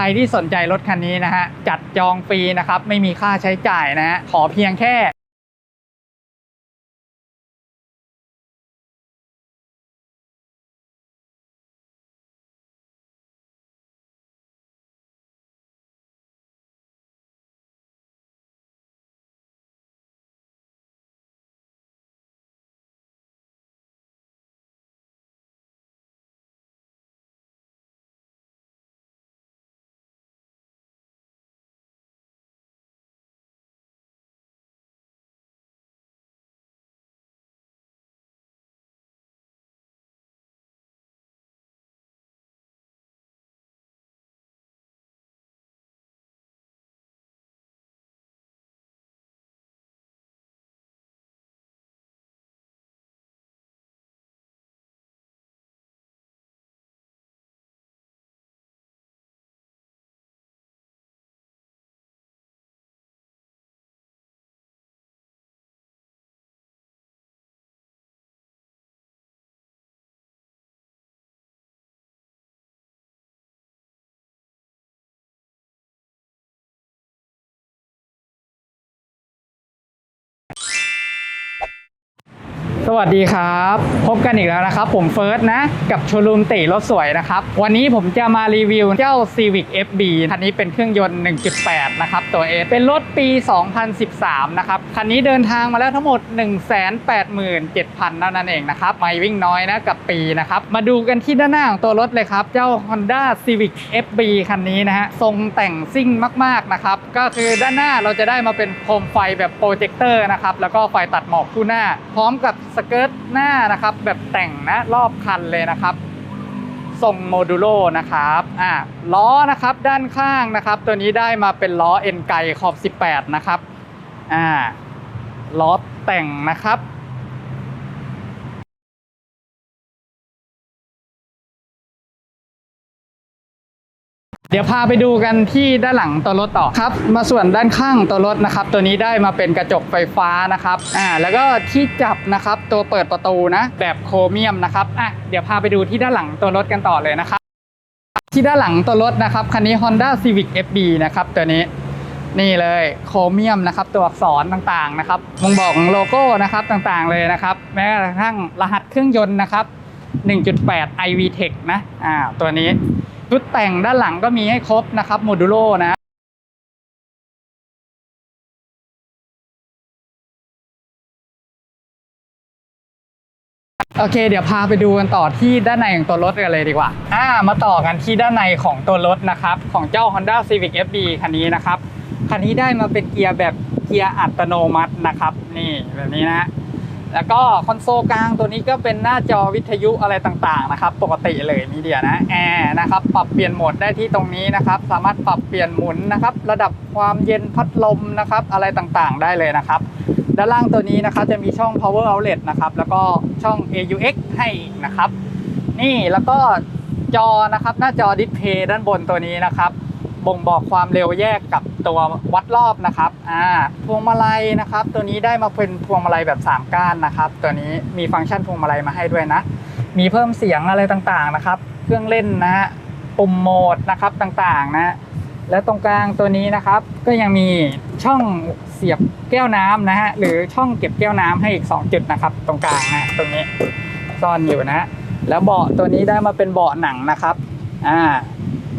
ใครที่สนใจรถคันนี้นะฮะจัดจองฟรีนะครับไม่มีค่าใช้จ่ายนะฮะขอเพียงแค่ สวัสดีครับ พบกันอีกแล้วนะครับ ผมเฟิร์สนะ กับโชลูมติรถสวยนะครับ วันนี้ผมจะมารีวิวเจ้า Civic FB คันนี้เป็นเครื่องยนต์ 1.8 นะครับ ตัว S เป็นรถปี 2013 นะครับ คันนี้เดินทางมาแล้วทั้งหมด 187,000เท่านั้นเองนะครับไม่วิ่งน้อยนะกับปีนะครับ มาดูกันที่ด้านหน้าของตัวรถเลยครับ เจ้า Honda Civic FB คันนี้นะฮะทรงแต่งซิ่งมากๆนะครับก็คือด้านหน้าเราจะได้มาเป็นโคมไฟแบบโปรเจคเตอร์นะครับแล้วก็ไฟตัดหมอกคู่หน้า พร้อมกับสเกิร์ตหน้านะครับ แบบแต่งนะรอบคันเลยนะครับ ทรงโมดูโลนะครับอ่าล้อนะครับด้านข้างนะครับ ตัวนี้ได้มาเป็นล้อเอ็นไกขอบ 18 นะครับอ่าล้อแต่งนะครับ เดี๋ยวพาไปดูกันที่ด้านหลังตัวรถต่อครับ มาส่วนด้านข้างตัวรถนะครับ ตัวนี้ได้มาเป็นกระจกไฟฟ้านะครับอ่าแล้วก็ที่จับนะครับตัวเปิดประตูนะ แบบโครเมียมนะครับอะเดี๋ยวพาไปดูที่ด้านหลังตัวรถกันต่อเลยนะครับ ที่ด้านหลังตัวรถนะครับคันนี้ Honda Civic FB นะครับตัวนี้นี่เลยโครเมียมนะครับตัวอักษรต่างๆนะครับมงบอกโลโก้นะครับต่างๆเลยนะครับ แม้กระทั่งรหัสเครื่องยนต์นะครับ 1.8 iV Tech นะอ่าตัวนี้ ชุดแต่งด้านหลังก็มีให้ครบนะครับโมดูโลนะโอเค เดี๋ยวพาไปดูกันต่อที่ด้านในของตัวรถกันเลยดีกว่า อ่า มาต่อกันที่ด้านในของตัวรถนะครับ ของเจ้า Honda Civic FB คันนี้นะครับ คันนี้ได้มาเป็นเกียร์แบบเกียร์อัตโนมัตินะครับ นี่แบบนี้นะ แล้วก็คอนโซลกลางตัวนี้ก็เป็นหน้าจอวิทยุอะไรต่างๆนะครับ ปกติเลยมีเดียนะแอร์นะครับ ปรับเปลี่ยนโหมดได้ที่ตรงนี้นะครับ สามารถปรับเปลี่ยนหมุนนะครับ ระดับความเย็นพัดลมนะครับ อะไรต่างๆ ได้เลยนะครับ ด้านล่างตัวนี้นะครับจะมีช่อง power outlet นะครับ แล้วก็ช่อง AUX ให้นะครับ นี่แล้วก็จอนะครับ หน้าจอดิสเพย์ด้านบนตัวนี้นะครับ บ่งบอกความเร็วแยกกับตัววัดรอบนะครับอ่าพวงมาลัยนะครับ ตัวนี้ได้มาเป็นพวงมาลัยแบบ 3 ก้านนะครับ ตัวนี้มีฟังก์ชันพวงมาลัยมาให้ด้วยนะ มีเพิ่มเสียงอะไรต่างๆนะครับ เครื่องเล่นนะฮะปุ่มโหมดนะครับต่างๆนะและตรงกลางตัวนี้นะครับก็ยังมีช่องเสียบแก้วน้ำนะฮะหรือช่องเก็บแก้วน้ำให้อีก 2 จุดนะครับ ตรงกลางนะตรงนี้ซ่อนอยู่นะฮะแล้วเบาะตัวนี้ได้มาเป็นเบาะหนังนะครับอ่า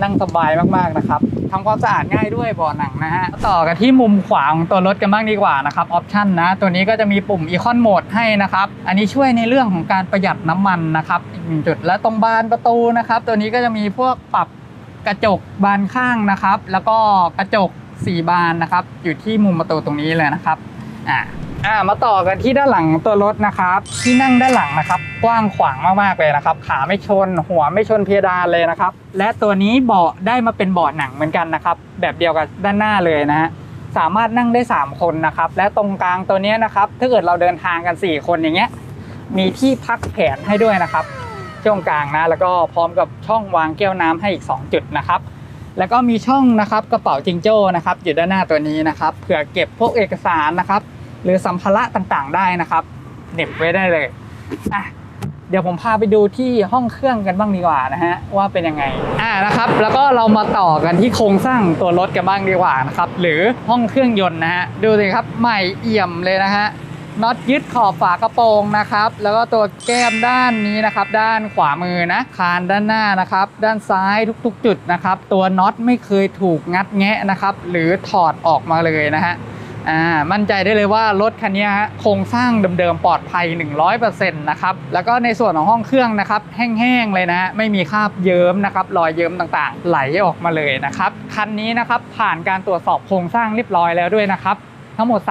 นั่งสบายมากๆนะครับทำความสะอาดง่ายด้วยเบาะหนังนะฮะต่อกันที่มุมขวาของตัวรถกันบ้างดีกว่านะครับออปชันนะตัวนี้ก็จะมีปุ่มอีคอนโหมดให้นะครับอันนี้ช่วยในเรื่องของการประหยัดน้ำมันนะครับอีกหนึ่งจุดและตรงบานประตูนะครับ ตัวนี้ก็จะมีพวกปรับกระจกบานข้างนะครับ แล้วก็กระจกสี่บานนะครับ อยู่ที่มุมประตูตรงนี้เลยนะครับอ่า อ่ามาต่อกันที่ด้านหลังตัวรถนะครับ ที่นั่งด้านหลังนะครับ กว้างขวางมากๆเลยนะครับ ขาไม่ชน หัวไม่ชนเพดานเลยนะครับ และตัวนี้เบาะได้มาเป็นเบาะหนังเหมือนกันนะครับ แบบเดียวกับด้านหน้าเลยนะฮะสามารถนั่งได้ 3 คนนะครับ และตรงกลางตัวนี้นะครับ ถ้าเกิดเราเดินทางกัน 4 คนอย่างเงี้ยมีที่พักแขนให้ด้วยนะครับ ช่วงกลางนะแล้วก็พร้อมกับช่องวางแก้วน้ำให้อีก 2 จุดนะครับแล้วก็มีช่องนะครับกระเป๋าจิงโจ้นะครับอยู่ด้านหน้าตัวนี้นะครับเผื่อเก็บพวกเอกสารนะครับ หรือสัมภาระต่างๆได้นะครับเหน็บไว้ได้เลยอะเดี๋ยวผมพาไปดูที่ห้องเครื่องกันบ้างดีกว่านะฮะว่าเป็นยังไงอ่านะครับ แล้วก็เรามาต่อกันที่โครงสร้างตัวรถกันบ้างดีกว่านะครับหรือห้องเครื่องยนต์นะฮะดูสิครับใหม่เอี่ยมเลยนะฮะน็อตยึดขอบฝากระโปรงนะครับ แล้วก็ตัวแก้มด้านนี้นะครับ ด้านขวามือนะคานด้านหน้านะครับ ด้านซ้ายทุก ๆ จุดนะครับ ตัวน็อตไม่เคยถูกงัดแงะนะครับ หรือถอดออกมาเลยนะฮะ อ่ามั่นใจได้เลยว่ารถคันนี้ฮะโครงสร้างเดิมๆปลอดภัย 100%นะครับแล้วก็ในส่วนของห้องเครื่องนะครับแห้งๆเลยนะฮะไม่มีคราบเยิ้มนะครับรอยเยิ้มต่างๆ ไหลออกมาเลยนะครับคันนี้นะครับผ่านการตรวจสอบโครงสร้างเรียบร้อยแล้วด้วยนะครับ ทั้งหมด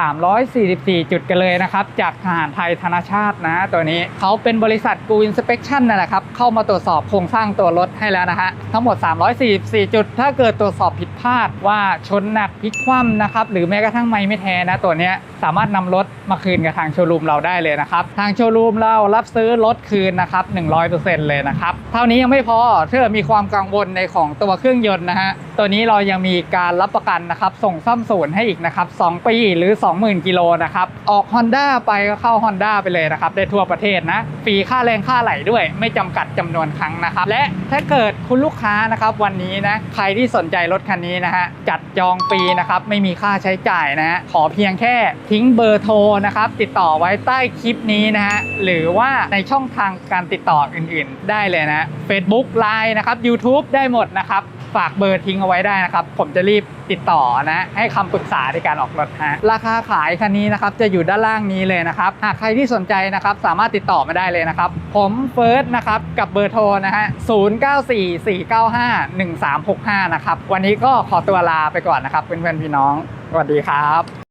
344 จุดกันเลยนะครับ จากทหารไทยธนชาตินะ ตัวนี้เขาเป็นบริษัทกูอินสเปคชั่นนั่นแหละครับ เข้ามาตรวจสอบโครงสร้างตัวรถให้แล้วนะฮะ ทั้งหมด 344 จุด ถ้าเกิดตรวจสอบผิดพลาดว่าชนหนักพลิกคว่ำนะครับ หรือแม้กระทั่งไม่ไม่แท้นะตัวนี้สามารถนำรถมาคืนกับทางโชว์รูมเราได้เลยนะครับ ทางโชว์รูมเรารับซื้อรถคืนนะครับ 100%เลยนะครับ เท่านี้ยังไม่พอถ้าเกิดมีความกังวลในของตัวเครื่องยนต์นะฮะ ตัวนี้เรายังมีการรับประกันนะครับ ส่งซ่อมศูนย์ให้อีกนะครับ 2 ปีหรือ 20,000 กิโลนะครับ ออก Honda ไปก็เข้า Honda ไปเลยนะครับ ได้ทั่วประเทศนะ ฟรีค่าแรงค่าไหลด้วย ไม่จำกัดจำนวนครั้งนะครับ และถ้าเกิดคุณลูกค้านะครับวันนี้นะ ใครที่สนใจรถคันนี้นะฮะ จัดจองฟรีนะครับ ไม่มีค่าใช้จ่ายนะฮะ ขอเพียงแค่ทิ้งเบอร์โทรนะครับ ติดต่อไว้ใต้คลิปนี้นะฮะ หรือว่าในช่องทางการติดต่ออื่น ๆ ได้เลยนะ Facebook Line นะครับ YouTube ได้หมดนะครับ ฝากเบอร์ทิ้งเอาไว้ได้นะครับ ผมจะรีบติดต่อนะ ให้คำปรึกษาในการออกรถฮะราคาขายคันนี้นะครับจะอยู่ด้านล่างนี้เลยนะครับ หากใครที่สนใจนะครับสามารถติดต่อมาได้เลยนะครับ ผมเฟิร์สนะครับกับเบอร์โทรนะฮะ0944951365 นะครับ วันนี้ก็ขอตัวลาไปก่อนนะครับเพื่อนๆพี่น้องสวัสดีครับ